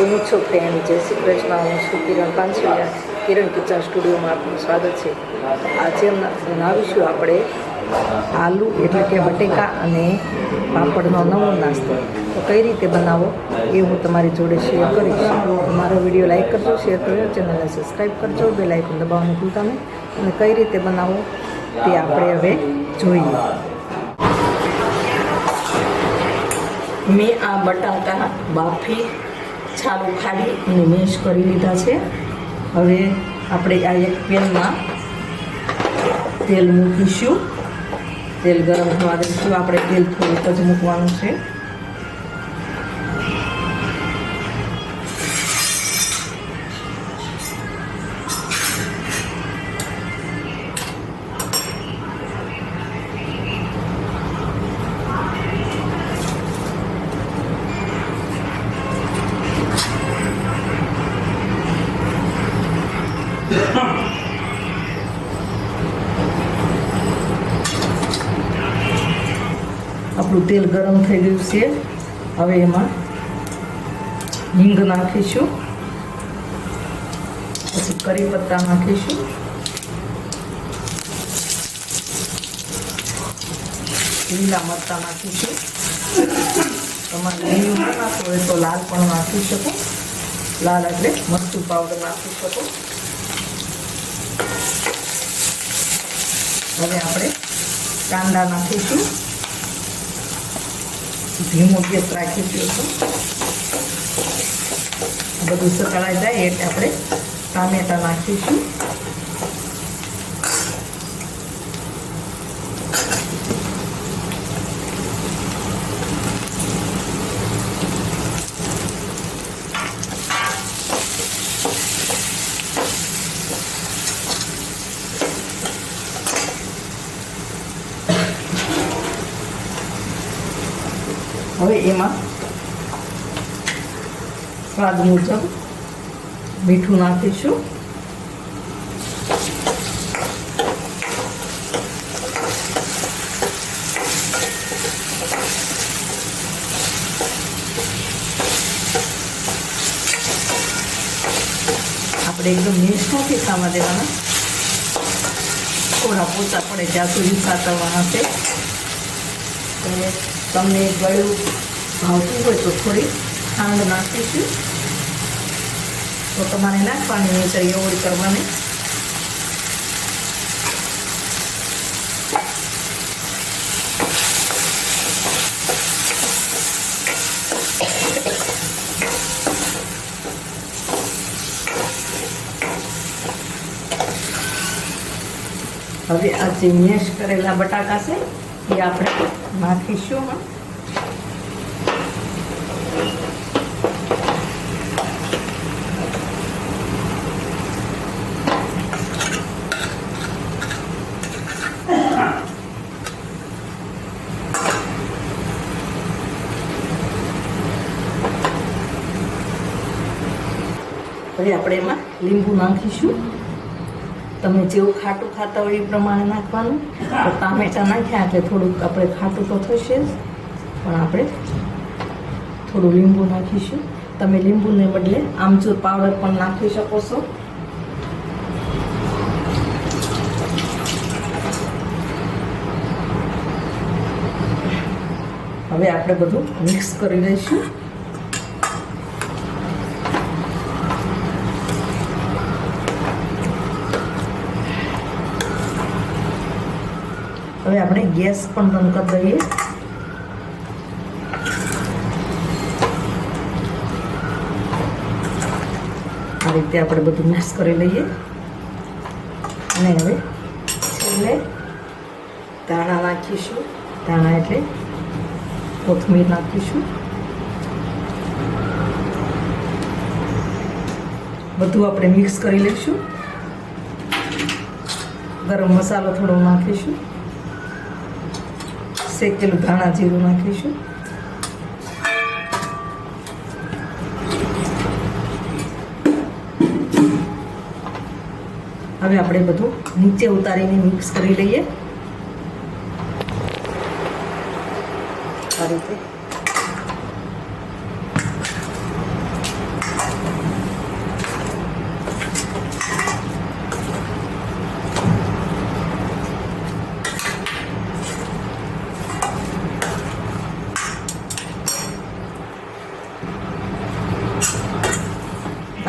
કેમ છો ફ્રેન્ડ જય શ્રી કૃષ્ણ. હું છું કિરણ પાંચોયા કિરણ કિચન સ્ટુડિયોમાં આપનું સ્વાગત છે. આજે બનાવીશું આપણે આલુ, એટલે કે બટેકા અને પાપડનો નવો નાસ્તો. તો કઈ રીતે બનાવો એ હું તમારી જોડે શેર કરીશ. મારો વીડિયો લાઈક કરજો શેર કરજો ચેનલને સબસ્ક્રાઈબ કરજો બે લાઇકન દબાવવાનું ભૂલતા નહીં. અને કઈ રીતે બનાવો તે આપણે હવે જોઈએ. મેં આ બટાકા બાફી છાલ ઉખાડી અને મેશ કરી લીધા છે. હવે આપણે આ એક પેનમાં તેલ મૂકીશું. તેલ ગરમ થવા દઈશું. આપણે તેલ થોડુંક જ મૂકવાનું છે. આપણું તેલ ગરમ થઈ ગયું છે. હવે એમાં હિંગ નાખીશું. પછી કરી પત્તા નાખીશું. લીલા મરચાં નાખીશું. તમારે લીલું ના નાખવું હોય તો લાલ પણ નાખી શકો. લાલ એટલે મરચું પાવડર નાખી શકો. હવે આપણે કાંદા નાખીશું. ધીમો ગેસ રાખી દઉં છું બધું સકળાઈ જાય એટલે આપણે ટામેટા નાખીશું. એમાં સ્વાદ મુજબ મીઠું નાખીશું. આપણે એકદમ મિક્સ નથી ખાવા દેવાના. થોડા પોતા પડે, જ્યાં સુધી સાતરવાના છે. તમને ગળ્યું ભાવતું હોય તો થોડી ખાંડ નાખીશું. તો તમારે નાખવાની નહીં તો કરવાની હવે આ જે મેશ કરેલા બટાકા છે, એ આપણે નાખીશું હવે આપણે એમાં લીંબુ નાખીશું. તમે જેવું ખાટું ખાતા હોય એ પ્રમાણે નાખવાનું. ટામેટા નાખ્યા એટલે થોડુંક આપણે ખાટું તો થશે જ. પણ આપણે થોડું લીંબુ નાખીશું. તમે લીંબુને બદલે આમચૂર પાવડર પણ નાખી શકો છો. હવે આપણે બધું મિક્સ કરી લઈશું. હવે આપણે ગેસ પણ બંધ કરી દઈએ. આ રીતે આપણે બધું મિક્સ કરી લઈએ. અને હવે છેલ્લે ધાણા નાખીશું. ધાણા એટલે કોથમીર નાખીશું. બધું આપણે મિક્સ કરી લઈશું. ગરમ મસાલો થોડો નાખીશું. શેકેલું ધાણા જીરું નાખીશું. હવે આપણે બધું નીચે ઉતારીને મિક્સ કરી લઈએ. આ રીતે.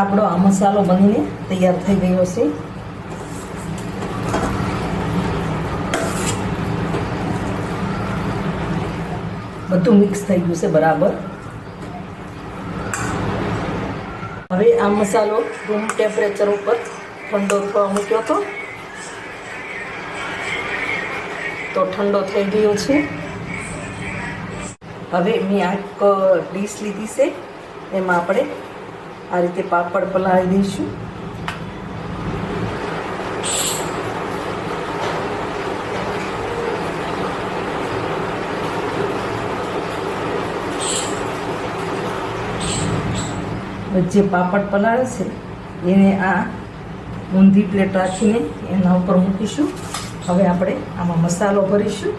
આપણો આ મસાલો બનીને તૈયાર થઈ ગયો છે. બધું મિક્સ થઈ ગયું છે બરાબર. હવે આ મસાલો રૂમ ટેમ્પરેચર ઉપર ઠંડો થવા મૂક્યો હતો. તો ઠંડો થઈ ગયો છે. હવે મેં આ ડીશ લીધી છે. એમાં આપણે આ રીતે પાપડ પલાળી દઈશું. જે પાપડ પલાળે છે, એને આ ઊંધી પ્લેટ રાખીને એના ઉપર મૂકીશું. હવે આપણે આમાં મસાલો ભરીશું.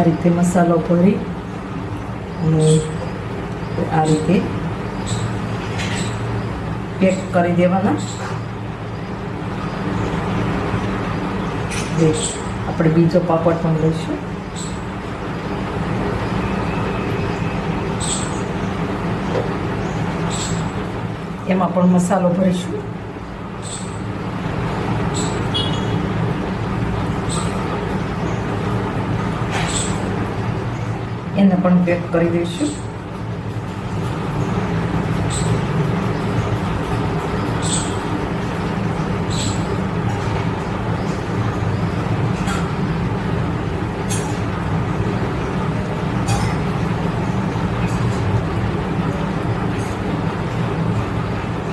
આ રીતે મસાલો ભરી અને આ રીતે પેક કરી દેવાના. આપણે બીજો પાપડ પણ લઈશું. એમાં પણ મસાલો ભરીશું. એને પણ પેક કરી દઈશું.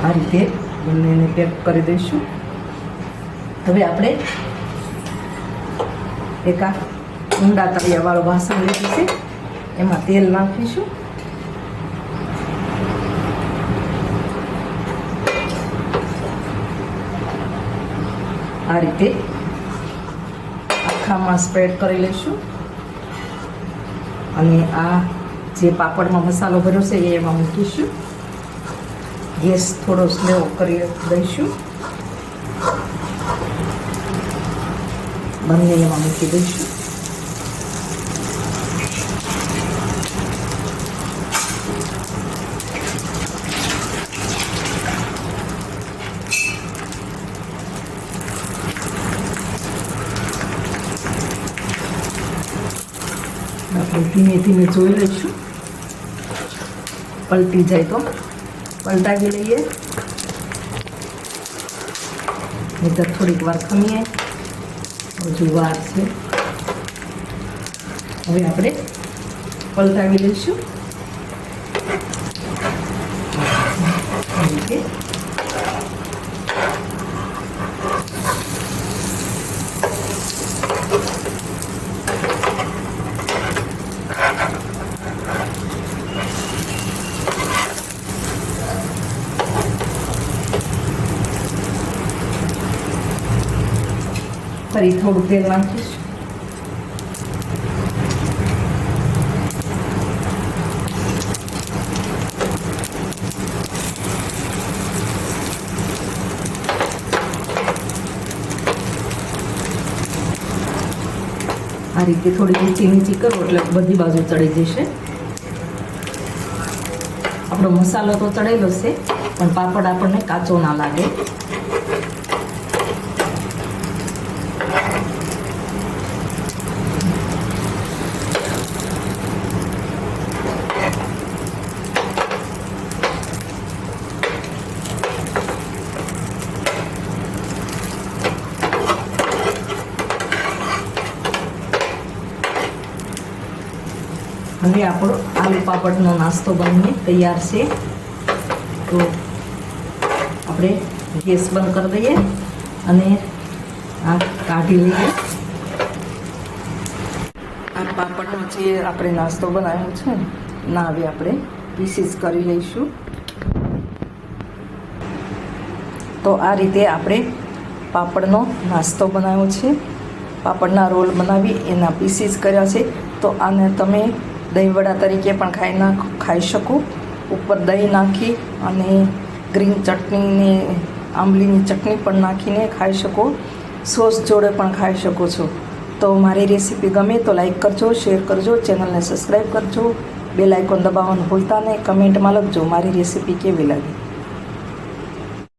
આ રીતે બંનેને પેક કરી દઈશું. હવે આપણે એક ઊંડા તળિયાવાળું વાસણ લીધું છે. એમાં તેલ નાખીશું. આ રીતે આખામાં સ્પ્રેડ કરી લઈશું. અને આ જે પાપડમાં મસાલો ભર્યો છે એ એમાં મૂકીશું. ગેસ થોડો સ્લો કરી દઈશું. બંને એમાં મૂકી દઈશું. આપણે ધીમે ધીમે જોઈ લઈશું. પલટી જાય તો. પલટાવી લઈએ. નહીતર થોડીક વાર ખમીએ. હજુ વાર છે. હવે આપણે પલટાવી લઈશું. ફરી થોડું તેલ નાખીશ. આ રીતે થોડી ઊંચી નીચી કરો, એટલે બધી બાજુ ચડી જશે. આપણો મસાલો તો ચડેલો છે, પણ પાપડ આપણને કાચો ના લાગે. હવે આપણો આલુ પાપડનો નાસ્તો બનીને તૈયાર છે. તો આપણે ગેસ બંધ કરી દઈએ અને આ કાઢી લઈએ. આ પાપડનો જે આપણે નાસ્તો બનાવ્યો છે ના હવે આપણે પીસીસ કરી લઈશું. તો આ રીતે આપણે પાપડનો નાસ્તો બનાવ્યો છે. પાપડના રોલ બનાવી એના પીસીસ કર્યા છે. તો આને તમે દહીંવડા તરીકે પણ ખાઈ નાખ, ખાઈ શકો. ઉપર દહીં નાખી અને ગ્રીન ચટણીને, આંબલીની ચટણી પણ નાખીને ખાઈ શકો. સોસ જોડે પણ ખાઈ શકો છો. તો મારી રેસીપી ગમે તો લાઈક કરજો, શેર કરજો, ચેનલને સબસ્ક્રાઈબ કરજો. બેલ આઇકોન દબાવવાનું ભૂલતા નહીં. કમેન્ટમાં લખજો મારી રેસીપી કેવી લાગી.